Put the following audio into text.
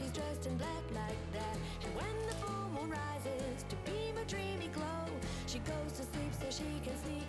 she's dressed in black like that. And when the full moon rises to beam a dreamy glow, she goes to sleep so she can sneak